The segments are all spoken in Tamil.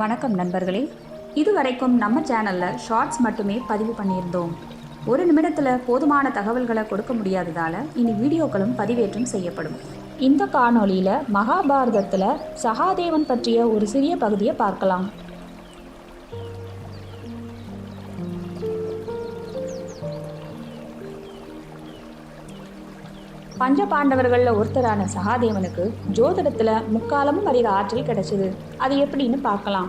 வணக்கம் நண்பர்களே. இதுவரைக்கும் நம்ம சேனலில் ஷார்ட்ஸ் மட்டுமே பதிவு பண்ணியிருந்தோம். ஒரு நிமிடத்தில் போதுமான தகவல்களை கொடுக்க முடியாததால் இனி வீடியோக்களும் பதிவேற்றம் செய்யப்படும். இந்த காணொளியில் மகாபாரதத்தில் சகாதேவன் பற்றிய ஒரு சிறிய பகுதியை பார்க்கலாம். பஞ்ச பாண்டவர்களில் ஒருத்தரான சகாதேவனுக்கு ஜோதிடத்தில் முக்காலமும் அறிகிற ஆற்றல் கிடைச்சிது. அது எப்படின்னு பார்க்கலாம்.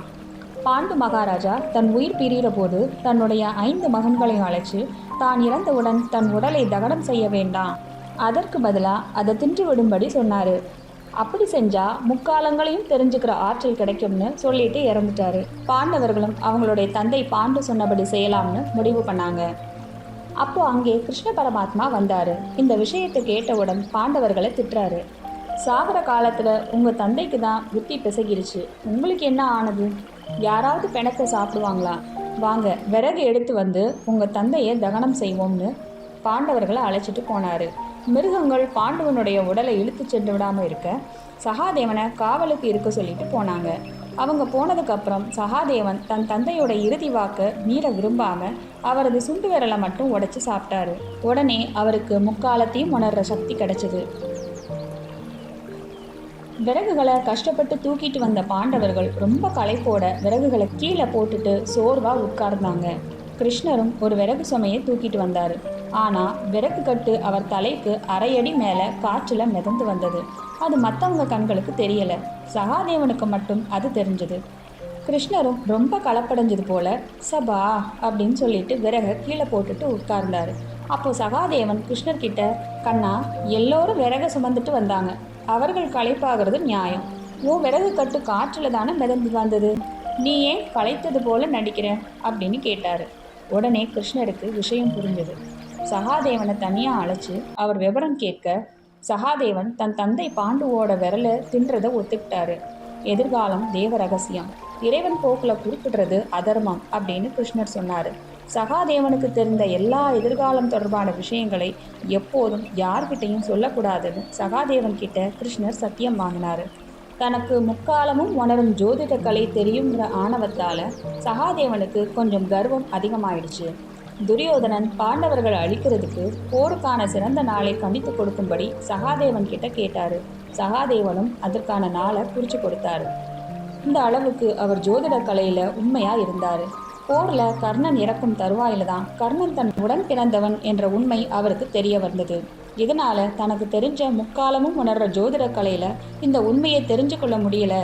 பாண்டு மகாராஜா தன் உயிர் பிரிகிற போது தன்னுடைய ஐந்து மகன்களையும் அழைச்சு தான் இறந்தவுடன் தன் உடலை தகனம் செய்ய வேண்டாம். அதற்கு பதிலாக அதை தின்று விடும்படி சொன்னார். அப்படி செஞ்சால் முக்காலங்களையும் தெரிஞ்சுக்கிற ஆற்றல் கிடைக்கும்னு சொல்லிட்டு இறந்துட்டாரு. பாண்டவர்களும் அவங்களுடைய தந்தை பாண்டு சொன்னபடி செய்யலாம்னு முடிவு பண்ணாங்க. அப்போ அங்கே கிருஷ்ண பரமாத்மா வந்தாரு. இந்த விஷயத்தை கேட்டவுடன் பாண்டவர்களை திட்டுறாரு. சாகர காலத்துல உங்க தந்தைக்கு தான் புத்தி பிசகிருச்சு. உங்களுக்கு என்ன ஆனது? யாராவது பிணத்தை சாப்பிடுவாங்களா? வாங்க விறகு எடுத்து வந்து உங்க தந்தையை தகனம் செய்வோம்னு பாண்டவர்களை அழைச்சிட்டு போனாரு. மிருகங்கள் பாண்டவனுடைய உடலை இழுத்து சென்று விடாம இருக்க சகாதேவனை காவலுக்கு இருக்க சொல்லிட்டு போனாங்க. அவங்க போனதுக்கப்புறம் சகாதேவன் தன் தந்தையோட இறுதி வாக்கு மீற விரும்பாம அவரது சுண்டு விரலை மட்டும் உடைச்சு சாப்பிட்டாரு. உடனே அவருக்கு முக்காலத்தையும் உணர்ற சக்தி கிடைச்சது. விறகுகளை கஷ்டப்பட்டு தூக்கிட்டு வந்த பாண்டவர்கள் ரொம்ப களைப்போட விறகுகளை கீழே போட்டுட்டு சோர்வா உட்கார்ந்தாங்க. கிருஷ்ணரும் ஒரு விறகு சுமையை தூக்கிட்டு வந்தார். ஆனால் விறகு கட்டு அவர் தலைக்கு அரை அடி மேலே காற்றில் மிதந்து வந்தது. அது மற்றவங்க கண்களுக்கு தெரியலை. சகாதேவனுக்கு மட்டும் அது தெரிஞ்சது. கிருஷ்ணரும் ரொம்ப கலப்படைஞ்சது போல சபா அப்படின்னு சொல்லிட்டு விறகை கீழே போட்டுட்டு உட்கார்ந்தார். அப்போ சகாதேவன் கிருஷ்ணர்கிட்ட கண்ணா எல்லோரும் விறகை சுமந்துட்டு வந்தாங்க. அவர்கள் களைப்பாகிறது நியாயம். உன் விறகு கட்டு காற்றில் தானே மிதந்து வந்தது? நீ ஏன் களைத்தது போல நடிக்கிற? அப்படின்னு கேட்டார். உடனே கிருஷ்ணருக்கு விஷயம் புரிஞ்சது. சகாதேவனை தனியாக அழைச்சி அவர் விவரம் கேட்க சகாதேவன் தன் தந்தை பாண்டுவோட விரலை தின்றதை ஒத்துக்கிட்டாரு. எதிர்காலம் தேவ ரகசியம். இறைவன் போக்கில் குறிப்பிடுறது அதர்மம் அப்படின்னு கிருஷ்ணர் சொன்னார். சகாதேவனுக்கு தெரிந்த எல்லா எதிர்காலம் தொடர்பான விஷயங்களை எப்போதும் யார்கிட்டையும் சொல்லக்கூடாதுன்னு சகாதேவன் கிட்ட கிருஷ்ணர் சத்தியம் வாங்கினார். தனக்கு முக்காலமும் உணரும் ஜோதிட கலை தெரியுங்கிற ஆணவத்தால் சகாதேவனுக்கு கொஞ்சம் கர்வம் அதிகமாயிடுச்சு. துரியோதனன் பாண்டவர்கள் அழிக்கிறதுக்கு போருக்கான சிறந்த நாளை கணித்து கொடுக்கும்படி சகாதேவன் கிட்ட கேட்டாரு. சகாதேவனும் அதற்கான நாளை குறிச்சு கொடுத்தாரு. இந்த அளவுக்கு அவர் ஜோதிட கலையில உண்மையா இருந்தாரு. போர்ல கர்ணன் இறக்கும் தருவாயில தான் கர்ணன் தன் உடன் பிறந்தவன் என்ற உண்மை அவருக்கு தெரிய வந்தது. இதனால தனக்கு தெரிஞ்ச முக்காலமும் உணர்ற ஜோதிட கலையில இந்த உண்மையை தெரிஞ்சு கொள்ள முடியல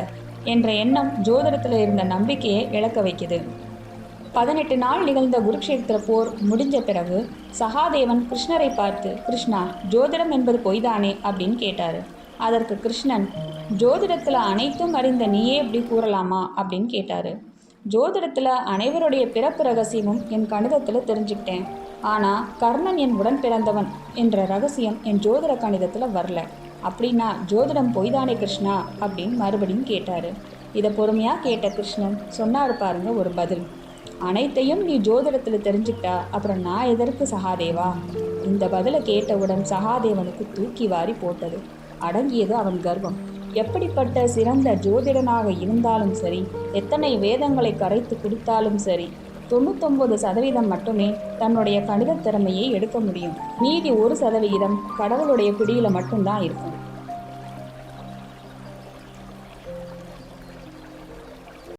என்ற எண்ணம் ஜோதிடத்தில் இருந்த நம்பிக்கையை இழக்க வைக்குது. பதினெட்டு நாள் நிகழ்ந்த குருக்ஷேத்திர போர் முடிஞ்ச பிறகு சகாதேவன் கிருஷ்ணரை பார்த்து கிருஷ்ணா ஜோதிடம் என்பது பொய்தானே? அப்படின்னு கேட்டார். அதற்கு கிருஷ்ணன் ஜோதிடத்தில் அனைத்தும் அறிந்த நீயே இப்படி கூறலாமா? அப்படின்னு கேட்டார். ஜோதிடத்தில் அனைவருடைய பிறப்பு ரகசியமும் என் கணிதத்தில் தெரிஞ்சுக்கிட்டேன். ஆனால் கர்ணன் என் உடன் பிறந்தவன் என்ற ரகசியம் என் ஜோதிட கணிதத்தில் வரல. அப்படின்னா ஜோதிடம் பொய்தானே கிருஷ்ணா? அப்படின்னு மறுபடியும் கேட்டார். இதை பொறுமையாக கேட்ட கிருஷ்ணன் சொன்னார் பாருங்க ஒரு பதில். அனைத்தையும் நீ ஜோதிடத்தில் தெரிஞ்சுக்கிட்டா அப்புறம் நான் எதற்கு சகாதேவா? இந்த பதிலை கேட்டவுடன் சகாதேவனுக்கு தூக்கி வாரி போட்டது. அடங்கியது அவன் கர்வம். எப்படிப்பட்ட சிறந்த ஜோதிடனாக இருந்தாலும் சரி எத்தனை வேதங்களை கரைத்து குடித்தாலும் சரி தொண்ணூத்தொம்பது சதவீதம் மட்டுமே தன்னுடைய கணித திறமையை எடுக்க முடியும். மீதி ஒரு சதவிகிதம் கடவுளுடைய பிடியில் மட்டும்தான் இருக்கும்.